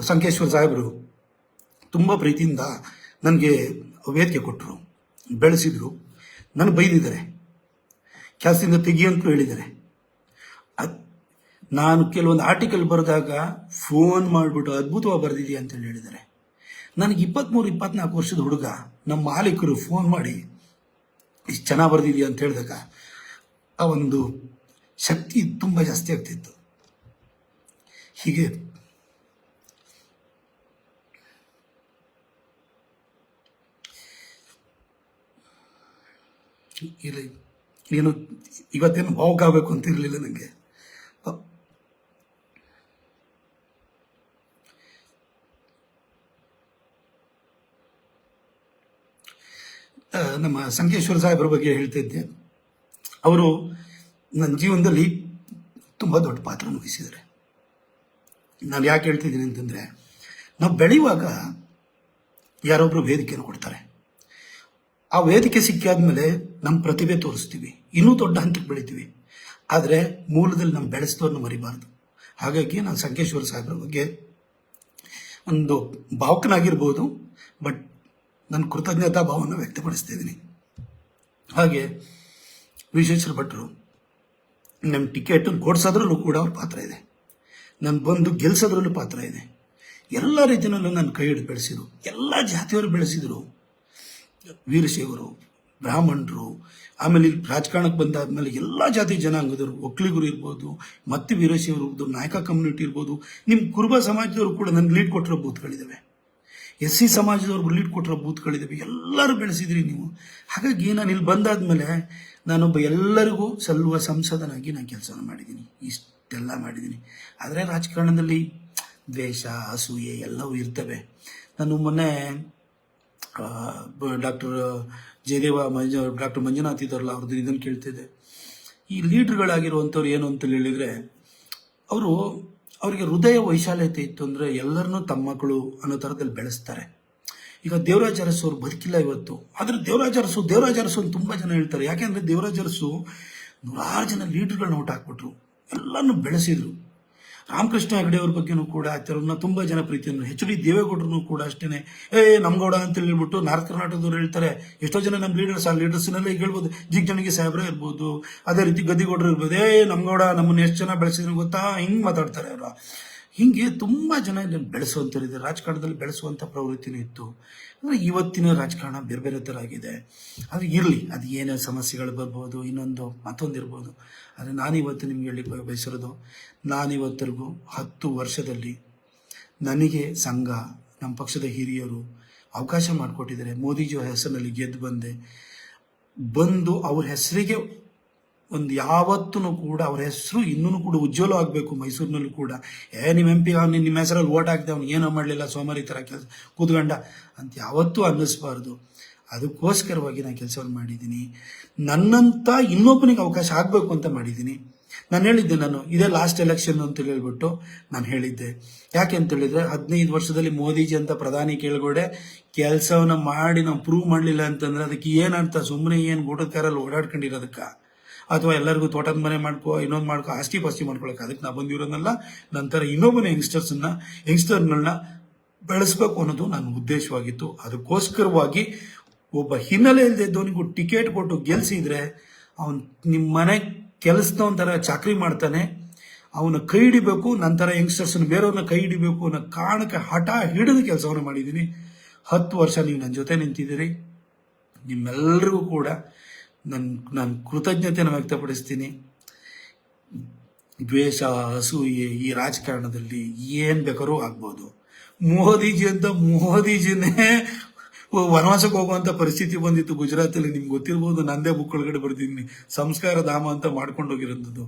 ಸಂಕೇಶ್ವರ ಸಾಹೇಬರು ತುಂಬ ಪ್ರೀತಿಯಿಂದ ನನಗೆ ವೇದಿಕೆ ಕೊಟ್ಟರು ಬೆಳೆಸಿದರು. ನನ್ನ ಬೈದಿದ್ದಾರೆ. ಕೆಲಸದಿಂದ ತೆಗಿಯಂತಲೂ ಹೇಳಿದ್ದಾರೆ. ಅದ್ ನಾನು ಕೆಲವೊಂದು ಆರ್ಟಿಕಲ್ ಬರೆದಾಗ ಫೋನ್ ಮಾಡಿಬಿಟ್ಟು ಅದ್ಭುತವಾಗಿ ಬರೆದಿದೆಯಾ ಅಂತೇಳಿ ಹೇಳಿದ್ದಾರೆ. ನನಗೆ ಇಪ್ಪತ್ತ್ಮೂರು ಇಪ್ಪತ್ನಾಲ್ಕು ವರ್ಷದ ಹುಡುಗ, ನಮ್ಮ ಮಾಲೀಕರು ಫೋನ್ ಮಾಡಿ, ಇಷ್ಟು ಚೆನ್ನಾಗಿ ಬರೆದಿದೆಯಾ ಅಂತ ಹೇಳಿದಾಗ ಆ ಒಂದು ಶಕ್ತಿ ತುಂಬ ಜಾಸ್ತಿ ಆಗ್ತಿತ್ತು. ಹೀಗೆ ಇಲ್ಲ ಏನು ಇವತ್ತೇನು ಆಗಬೇಕು ಅಂತ ಇರಲಿಲ್ಲ ನನಗೆ ನಮ್ಮ ಸಂಕೇಶ್ವರ ಸಾಹೇಬ್ರ ಬಗ್ಗೆ ಹೇಳ್ತಿದ್ದೆ ಅವರು ನನ್ನ ಜೀವನದಲ್ಲಿ ತುಂಬ ದೊಡ್ಡ ಪಾತ್ರ ವಹಿಸಿದ್ದಾರೆ. ನಾನು ಯಾಕೆ ಹೇಳ್ತಿದ್ದೀನಿ ಅಂತಂದರೆ, ನಾವು ಬೆಳೆಯುವಾಗ ಯಾರೊಬ್ಬರು ವೇದಿಕೆಯನ್ನು ಕೊಡ್ತಾರೆ. ಆ ವೇದಿಕೆ ಸಿಕ್ಕಾದ್ಮೇಲೆ ನಮ್ಮ ಪ್ರತಿಭೆ ತೋರಿಸ್ತೀವಿ. ಇನ್ನೂ ದೊಡ್ಡ ಹಂತಕ್ಕೆ ಬೆಳಿತೀವಿ. ಆದರೆ ಮೂಲದಲ್ಲಿ ನಮ್ಮ ಬೆಳೆಸಿದವ್ರನ್ನ ಮರಿಬಾರ್ದು. ಹಾಗಾಗಿ ನಾನು ಸಂಕೇಶ್ವರ ಸಾಹೇಬ್ರ ಬಗ್ಗೆ ಒಂದು ಭಾವುಕನಾಗಿರ್ಬೋದು, ಬಟ್ ನನ್ನ ಕೃತಜ್ಞತಾ ಭಾವವನ್ನು ವ್ಯಕ್ತಪಡಿಸ್ತಿದ್ದೀನಿ ಹಾಗೆ ವಿಶ್ವೇಶ್ವರ ಭಟ್ರು ನಮ್ಮ ಟಿಕೆಟ್ ಕೊಡ್ಸೋದ್ರಲ್ಲೂ ಕೂಡ ಅವ್ರ ಪಾತ್ರ ಇದೆ. ನನ್ನ ಬಂದು ಗೆಲ್ಸೋದ್ರಲ್ಲೂ ಪಾತ್ರ ಇದೆ. ಎಲ್ಲ ರೀತಿಯಲ್ಲೂ ನನ್ನ ಕೈ ಹಿಡಿದು ಬೆಳೆಸಿದ್ರು. ಎಲ್ಲ ಜಾತಿಯವರು ಬೆಳೆಸಿದರು. ವೀರಶೈವರು, ಬ್ರಾಹ್ಮಣರು, ಆಮೇಲೆ ಇಲ್ಲಿ ರಾಜಕಾರಣಕ್ಕೆ ಬಂದಾದ್ಮೇಲೆ ಎಲ್ಲ ಜಾತಿ ಜನಾಂಗದವರು, ಒಕ್ಕಲಿಗರು ಇರ್ಬೋದು, ಮತ್ತೆ ವೀರಶೈವರು ಇರ್ಬೋದು, ನಾಯಕ ಕಮ್ಯುನಿಟಿ ಇರ್ಬೋದು ನಿಮ್ಮ ಕುರುಬ ಸಮಾಜದವರು ಕೂಡ ನನಗೆ ಲೀಡ್ ಕೊಟ್ಟಿರೋ ಬೂತ್ಗಳಿದ್ದಾವೆ ಎಸ್ ಸಿ ಸಮಾಜದವ್ರಿಗೆ ಲೀಡ್ ಕೊಟ್ಟಿರೋ ಬೂತ್ಗಳಿದ್ದಾವೆ ಎಲ್ಲರೂ ಬೆಳೆಸಿದ್ರಿ ನೀವು. ಹಾಗಾಗಿ ನಾನು ಇಲ್ಲಿ ಬಂದಾದ್ಮೇಲೆ ನಾನೊಬ್ಬ ಎಲ್ಲರಿಗೂ ಸಲ್ಲುವ ಸಂಸದನಾಗಿ ನಾನು ಕೆಲಸ ಮಾಡಿದ್ದೀನಿ ಇಷ್ಟೆಲ್ಲ ಮಾಡಿದ್ದೀನಿ ಆದರೆ ರಾಜಕಾರಣದಲ್ಲಿ ದ್ವೇಷ, ಅಸೂಯೆ ಎಲ್ಲವೂ ಇರ್ತವೆ. ನಾನು ಮೊನ್ನೆ ಡಾಕ್ಟರ್ ಜಯದೇವ ಮಂಜ, ಡಾಕ್ಟರ್ ಮಂಜುನಾಥ್ ಇದ್ದಾರಲ್ಲ ಅವ್ರದ್ದು ಇದನ್ನು ಕೇಳ್ತಿದ್ದೆ. ಈ ಲೀಡ್ರ್ಗಳಾಗಿರುವಂಥವ್ರು ಏನು ಅಂತ ಹೇಳಿದರೆ, ಅವರು ಅವರಿಗೆ ಹೃದಯ ವೈಶಾಲ್ಯತೆ ಇತ್ತು ಅಂದರೆ ಎಲ್ಲರನ್ನೂ ತಮ್ಮ ಮಕ್ಕಳು ಅನ್ನೋ ಥರದಲ್ಲಿ ಬೆಳೆಸ್ತಾರೆ. ಈಗ ದೇವರಾಜ ಅರಸು ಅವ್ರು ಬದುಕಿಲ್ಲ ಇವತ್ತು. ಆದರೆ ದೇವರಾಜ ಅರಸು ದೇವರಾಜ ಅರಸು ಅಂತ ತುಂಬ ಜನ ಹೇಳ್ತಾರೆ. ಯಾಕೆಂದರೆ ದೇವರಾಜ ಅರಸು ನೂರಾರು ಜನ ಲೀಡ್ರ್ಗಳನ್ನ ಔಟ್ ಹಾಕ್ಬಿಟ್ರು. ಎಲ್ಲನೂ ಬೆಳೆಸಿದ್ರು. ರಾಮಕೃಷ್ಣ ಹೆಗಡೆ ಅವ್ರ ಬಗ್ಗೆನೂ ಕೂಡ ಆತರನ್ನ ತುಂಬ ಜನ ಪ್ರೀತಿಯನ್ನು ಡಿ ದೇವೇಗೌಡರು ಕೂಡ ಅಷ್ಟೇ ಏ, ನಮ್ಗೌಡ ಅಂತ ಹೇಳ್ಬಿಟ್ಟು ನಾರ್ತ್ ಕರ್ನಾಟಕದವ್ರು ಹೇಳ್ತಾರೆ. ಎಷ್ಟೋ ಜನ ನಮ್ಮ ಲೀಡರ್ಸ್ ಆ ಲೀಡರ್ಸ್ನೆಲ್ಲ ಈಗ ಹೇಳ್ಬೋದು ಜಿಗ್ಜಣಿಗೆ ಸಾಹೇಬ್ರೆ ಇರ್ಬೋದು. ಅದೇ ರೀತಿ ಗದ್ದಿಗೌಡರು ಇರ್ಬೋದು. ಏ, ನಮ್ಗೌಡ, ನಮ್ಮನ್ನ ಎಷ್ಟು ಜನ ಬೆಳೆಸಿದ್ರು ಗೊತ್ತಾ? ಹಿಂಗೆ ಮಾತಾಡ್ತಾರೆ ಅವರು. ಹೀಗೆ ತುಂಬ ಜನ ಇದನ್ನು ಬೆಳೆಸುವಂಥವ್ರಿದೆ ರಾಜಕಾರಣದಲ್ಲಿ ಬೆಳೆಸುವಂಥ ಪ್ರವೃತ್ತಿನೂ ಇತ್ತು. ಅಂದರೆ ಇವತ್ತಿನ ರಾಜಕಾರಣ ಬೇರೆ ಬೇರೆ ಥರ ಆಗಿದೆ ಆದರೆ ಇರಲಿ, ಅದು ಏನೇ ಸಮಸ್ಯೆಗಳು ಬರ್ಬೋದು, ಇನ್ನೊಂದು ಮತ್ತೊಂದು ಇರ್ಬೋದು ಆದರೆ ನಾನಿವತ್ತು ನಿಮ್ಗೆ ಹೇಳಿ ಬಯಸಿರೋದು, ನಾನಿವತ್ತರೆಗೂ ಹತ್ತು ವರ್ಷದಲ್ಲಿ ನನಗೆ ಸಂಘ, ನಮ್ಮ ಪಕ್ಷದ ಹಿರಿಯರು ಅವಕಾಶ ಮಾಡಿಕೊಟ್ಟಿದ್ದಾರೆ. ಮೋದಿಜಿಯ ಹೆಸರಿನಲ್ಲಿ ಗೆದ್ದು ಬಂದೆ. ಬಂದು ಅವ್ರ ಹೆಸರಿಗೆ ಒಂದು ಯಾವತ್ತೂ ಕೂಡ ಅವ್ರ ಹೆಸರು ಇನ್ನೂ ಕೂಡ ಉಜ್ವಲ ಆಗಬೇಕು ಮೈಸೂರಿನಲ್ಲೂ ಕೂಡ. ಏ ನಿಮ್ಮ ಎಂ ಪಿ ಅವ್ನು ನಿಮ್ಮ ಹೆಸರಲ್ಲಿ ಓಟ್ ಹಾಕಿದೆ ಅವ್ನು ಏನೋ ಮಾಡಲಿಲ್ಲ ಸೋಮಾರಿ ಥರ ಕೆಲಸ ಕೂತ್ಕೊಂಡ ಅಂತ ಯಾವತ್ತೂ ಅನ್ನಿಸ್ಬಾರ್ದು. ಅದಕ್ಕೋಸ್ಕರವಾಗಿ ನಾನು ಕೆಲಸವನ್ನು ಮಾಡಿದ್ದೀನಿ. ನನ್ನಂತ ಇನ್ನೊಬ್ಬನಿಗೆ ಅವಕಾಶ ಆಗಬೇಕು ಅಂತ ಮಾಡಿದ್ದೀನಿ. ನಾನು ಹೇಳಿದ್ದೆ ನಾನು, ಇದೇ ಲಾಸ್ಟ್ ಎಲೆಕ್ಷನ್ ಅಂತ ಹೇಳ್ಬಿಟ್ಟು ನಾನು ಹೇಳಿದ್ದೆ. ಯಾಕೆ ಅಂತ ಹೇಳಿದ್ರೆ ಹದಿನೈದು ವರ್ಷದಲ್ಲಿ ಮೋದಿಜಿ ಅಂತ ಪ್ರಧಾನಿ ಕೇಳ್ಕೊಡೆ ಕೆಲಸವನ್ನು ಮಾಡಿ ನಾವು ಪ್ರೂವ್ ಮಾಡಲಿಲ್ಲ ಅಂತಂದ್ರೆ ಅದಕ್ಕೆ ಏನಂತ ಸುಮ್ಮನೆ ಏನು ಊಟದ ಓಡಾಡ್ಕೊಂಡಿರೋದಕ್ಕ? ಅಥವಾ ಎಲ್ಲರಿಗೂ ತೋಟದ ಮನೆ ಮಾಡ್ಕೋ, ಇನ್ನೊಂದು ಮಾಡ್ಕೋ, ಆಸ್ತಿ ಪಾಸ್ತಿ ಮಾಡ್ಕೊಳಕ್ಕೆ ಅದಕ್ಕೆ ನಾ ಬಂದಿರೋದಲ್ಲ ನಂತರ ಇನ್ನೊಬ್ಬನ ಯಂಗ್ಸ್ಟರ್ಸನ್ನ ಯಂಗ್ಸ್ಟರ್ಗಳನ್ನ ಬೆಳೆಸ್ಬೇಕು ಅನ್ನೋದು ನನ್ನ ಉದ್ದೇಶವಾಗಿತ್ತು. ಅದಕ್ಕೋಸ್ಕರವಾಗಿ ಒಬ್ಬ ಹಿನ್ನೆಲೆ ಇಲ್ಲದಿದ್ದವನಿಗೂ ಟಿಕೆಟ್ ಕೊಟ್ಟು ಗೆಲ್ಸಿದ್ರೆ, ಅವನು ನಿಮ್ಮ ಮನೆ ಕೆಲಸದವನ ಥರ ಚಾಕ್ರಿ ಮಾಡ್ತಾನೆ, ಅವನ ಕೈ ಹಿಡಿಬೇಕು, ನಂತರ ಯಂಗ್ಸ್ಟರ್ಸನ್ನು ಬೇರೆಯವ್ರನ್ನ ಕೈ ಹಿಡಿಬೇಕು ಅನ್ನೋ ಕಾರಣಕ್ಕೆ ಹಠ ಹಿಡಿದು ಕೆಲಸವನ್ನು ಮಾಡಿದ್ದೀನಿ ಹತ್ತು ವರ್ಷ ನೀವು ನನ್ನ ಜೊತೆ ನಿಂತಿದ್ದೀರಿ. ನಿಮ್ಮೆಲ್ಲರಿಗೂ ಕೂಡ ನನ್ನ ನಾನು ಕೃತಜ್ಞತೆಯನ್ನು ವ್ಯಕ್ತಪಡಿಸ್ತೀನಿ. ದ್ವೇಷ ಅಸೂಯೆ ಈ ರಾಜಕಾರಣದಲ್ಲಿ ಏನು ಬೇಕಾದ್ರೂ ಆಗ್ಬೋದು. ಮೋದಿಜಿ ಅಂತ ಮೋದಿಜಿನೇ ವನವಾಸಕ್ಕೆ ಹೋಗುವಂಥ ಪರಿಸ್ಥಿತಿ ಬಂದಿತ್ತು ಗುಜರಾತಲ್ಲಿ. ನಿಮ್ಗೆ ಗೊತ್ತಿರ್ಬೋದು, ನಂದೇ ಬುಕ್ ಒಳಗಡೆ ಬರ್ತಿದ್ದೀನಿ ಸಂಸ್ಕಾರ ಧಾಮ ಅಂತ ಮಾಡ್ಕೊಂಡು ಹೋಗಿರೋಂಥದ್ದು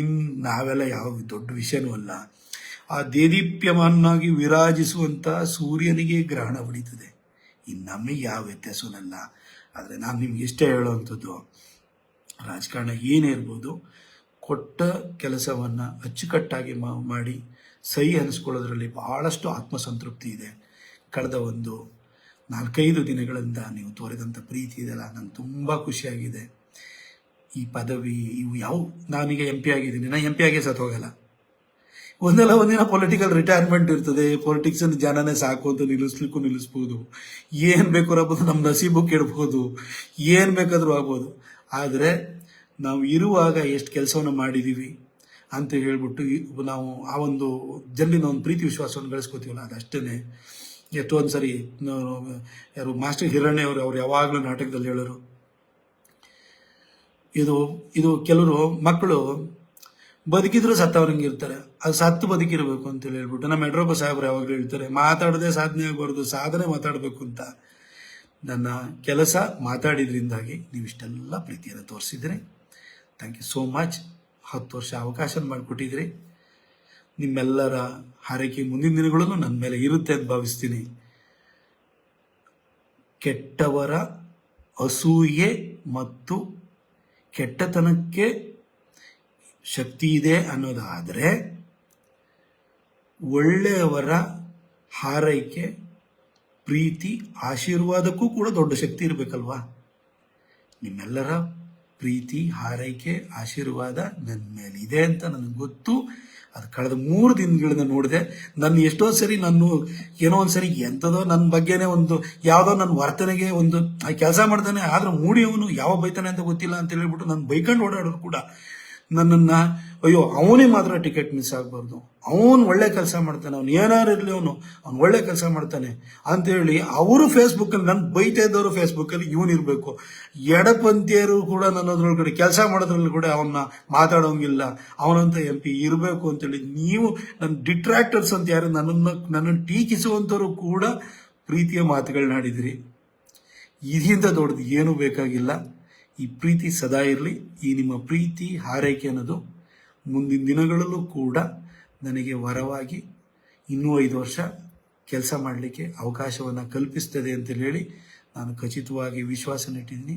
ಇನ್ನು ನಾವೆಲ್ಲ ಯಾವ ದೊಡ್ಡ ವಿಷಯನೂ ಅಲ್ಲ. ಆ ದೇದೀಪ್ಯಮಾನಾಗಿ ವಿರಾಜಿಸುವಂಥ ಸೂರ್ಯನಿಗೆ ಗ್ರಹಣ ಹೊಡಿತದೆ. ಇನ್ನು ನಮಗೆ ಯಾವ ವ್ಯತ್ಯಾಸವಲ್ಲ ಆದರೆ ನಾನು ನಿಮ್ಗೆ ಇಷ್ಟೇ ಹೇಳುವಂಥದ್ದು, ರಾಜಕಾರಣ ಏನೇ ಇರ್ಬೋದು, ಕೊಟ್ಟ ಕೆಲಸವನ್ನು ಅಚ್ಚುಕಟ್ಟಾಗಿ ಮಾಡಿ ಸಹಿ ಅನಿಸ್ಕೊಳ್ಳೋದ್ರಲ್ಲಿ ಬಹಳಷ್ಟು ಆತ್ಮಸಂತೃಪ್ತಿ ಇದೆ. ಕಳೆದ ಒಂದು ನಾಲ್ಕೈದು ದಿನಗಳಿಂದ ನೀವು ತೋರಿದಂಥ ಪ್ರೀತಿ ಇದೆಯಲ್ಲ, ನಂಗೆ ತುಂಬ ಖುಷಿಯಾಗಿದೆ. ಈ ಪದವಿ, ಇವು ಯಾವ, ನಾನೀಗ ಎಂ ಪಿ ಆಗಿದ್ದೀನಿ. ನಾನು ಎಂ ಪಿ ಆಗೇ ಸತ್ತು ಹೋಗಲ್ಲ. ಒಂದಲ್ಲ ಒಂದಿನ ಪೊಲಿಟಿಕಲ್ ರಿಟೈರ್ಮೆಂಟ್ ಇರ್ತದೆ. ಪೊಲಿಟಿಕ್ಸ್ ಜನನೇ ಸಾಕು ಅಂತ ನಿಲ್ಲಿಸ್ಲಿಕ್ಕೂ ನಿಲ್ಲಿಸ್ಬೋದು. ಏನ್ ಬೇಕಾದ್ರೂ ಆಗ್ಬೋದು ನಮ್ಮ ನಸೀಬು ಕೆಡ್ಬೋದು ಏನ್ ಬೇಕಾದ್ರೂ ಆಗ್ಬೋದು. ಆದರೆ ನಾವು ಇರುವಾಗ ಎಷ್ಟು ಕೆಲಸವನ್ನು ಮಾಡಿದೀವಿ ಅಂತ ಹೇಳ್ಬಿಟ್ಟು ನಾವು ಆ ಒಂದು ಜಲ್ಲಿನ ಒಂದು ಪ್ರೀತಿ ವಿಶ್ವಾಸವನ್ನು ಬೆಳೆಸ್ಕೋತೀವಲ್ಲ ಅದಷ್ಟೇ ಎಷ್ಟೊಂದು ಸರಿ ಯಾರು ಮಾಸ್ಟರ್ ಹಿರಣ್ಯ ಅವರು, ಅವ್ರು ಯಾವಾಗಲೂ ನಾಟಕದಲ್ಲಿ ಹೇಳೋರು. ಇದು ಇದು ಕೆಲವರು ಮಕ್ಕಳು ಬದುಕಿದ್ರು ಸತ್ತವ್ರಂಗೆ ಇರ್ತಾರೆ. ಅದು ಸತ್ತು ಬದುಕಿರಬೇಕು ಅಂತ ಹೇಳ್ಬಿಟ್ಟು ನಮ್ಮ ಯಡ್ರಪ್ಪ ಸಾಹೇಬ್ರು ಯಾವಾಗಲೂ ಹೇಳ್ತಾರೆ, ಮಾತಾಡದೆ ಸಾಧನೆ ಆಗಬಾರ್ದು, ಸಾಧನೆ ಮಾತಾಡಬೇಕು ಅಂತ. ನನ್ನ ಕೆಲಸ ಮಾತಾಡಿದ್ರಿಂದಾಗಿ ನೀವು ಇಷ್ಟೆಲ್ಲ ಪ್ರೀತಿಯನ್ನು ತೋರಿಸಿದ್ರಿ ಥ್ಯಾಂಕ್ ಯು ಸೋ ಮಚ್ ಹತ್ತು ವರ್ಷ ಅವಕಾಶ ಮಾಡಿಕೊಟ್ಟಿದ್ರಿ ನಿಮ್ಮೆಲ್ಲರ ಹಾರೈಕೆ ಮುಂದಿನ ದಿನಗಳಲ್ಲೂ ನನ್ನ ಮೇಲೆ ಇರುತ್ತೆ ಅಂತ ಭಾವಿಸ್ತೀನಿ. ಕೆಟ್ಟವರ ಅಸೂಯೆ ಮತ್ತು ಕೆಟ್ಟತನಕ್ಕೆ ಶಕ್ತಿ ಇದೆ ಅನ್ನೋದಾದರೆ ಒಳ್ಳೆಯವರ ಹಾರೈಕೆ, ಪ್ರೀತಿ, ಆಶೀರ್ವಾದಕ್ಕೂ ಕೂಡ ದೊಡ್ಡ ಶಕ್ತಿ ಇರಬೇಕಲ್ವಾ? ನಿಮ್ಮೆಲ್ಲರ ಪ್ರೀತಿ, ಹಾರೈಕೆ, ಆಶೀರ್ವಾದ ನನ್ನ ಮೇಲೆ ಇದೆ ಅಂತ ನನಗೆ ಗೊತ್ತು. ಅದು ಕಳೆದ ಮೂರು ದಿನಗಳನ್ನ ನೋಡಿದೆ, ನನ್ನ ಎಷ್ಟೋ ಸರಿ ನಾನು ಏನೋ ಒಂದು ಸರಿ ಎಂಥದೋ ನನ್ನ ಬಗ್ಗೆನೇ ಒಂದು, ಯಾವುದೋ ನನ್ನ ವರ್ತನೆಗೆ ಒಂದು ಕೆಲಸ ಮಾಡ್ತಾನೆ, ಆದ್ರೆ ಮೂಡಿಯವನು ಯಾವ ಬೈತಾನೆ ಅಂತ ಗೊತ್ತಿಲ್ಲ ಅಂತ ಹೇಳಿಬಿಟ್ಟು ನಾನು ಬೈಕಂಡು ಓಡಾಡೋರು ಕೂಡ ನನ್ನನ್ನ, ಅಯ್ಯೋ, ಅವನೇ ಮಾತ್ರ ಟಿಕೆಟ್ ಮಿಸ್ ಆಗಬಾರ್ದು. ಅವನು ಒಳ್ಳೆ ಕೆಲಸ ಮಾಡ್ತಾನೆ, ಅವ್ನು ಏನಾರು ಇರಲಿ ಅವನು, ಅವ್ನು ಒಳ್ಳೆ ಕೆಲಸ ಮಾಡ್ತಾನೆ ಅಂತೇಳಿ ಅವರು ಫೇಸ್ಬುಕ್ಕಲ್ಲಿ ನನ್ನ ಬೈತಾ ಇದ್ದವರು ಫೇಸ್ಬುಕ್ಕಲ್ಲಿ ಇವನು ಇರಬೇಕು. ಎಡಪಂಥೀಯರು ಕೂಡ ನನ್ನದ್ರೊಳಗಡೆ ಕೆಲಸ ಮಾಡೋದ್ರಲ್ಲಿ ಕೂಡ ಅವನ್ನ ಮಾತಾಡೋಂಗಿಲ್ಲ. ಅವನಂತ ಎಂ ಪಿ ಇರಬೇಕು ಅಂತೇಳಿ ನೀವು ನನ್ನ ಡಿಟ್ರಾಕ್ಟರ್ಸ್ ಅಂತ ಯಾರು ನನ್ನನ್ನು ನನ್ನನ್ನು ಟೀಕಿಸುವಂಥವ್ರು ಕೂಡ ಪ್ರೀತಿಯ ಮಾತುಗಳನ್ನಾಡಿದಿರಿ ಇದಿಂತ ದೊಡ್ಡದು ಏನೂ ಬೇಕಾಗಿಲ್ಲ. ಈ ಪ್ರೀತಿ ಸದಾ ಇರಲಿ. ಈ ನಿಮ್ಮ ಪ್ರೀತಿ, ಹಾರೈಕೆ ಅನ್ನೋದು ಮುಂದಿನ ದಿನಗಳಲ್ಲೂ ಕೂಡ ನನಗೆ ವರವಾಗಿ ಇನ್ನೂ ಐದು ವರ್ಷ ಕೆಲಸ ಮಾಡಲಿಕ್ಕೆ ಅವಕಾಶವನ್ನು ಕಲ್ಪಿಸ್ತದೆ ಅಂತ ಹೇಳಿ ನಾನು ಖಚಿತವಾಗಿ ವಿಶ್ವಾಸ ಇಟ್ಟಿದ್ದೀನಿ